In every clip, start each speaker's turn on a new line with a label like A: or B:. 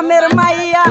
A: গ্রামের মাইয়া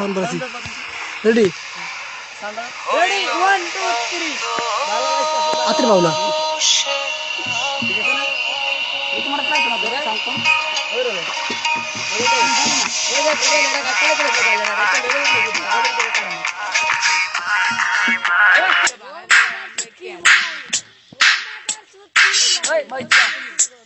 A: নাম্বার আছি ready ready one two three Atri বাউলা
B: Hey, my God.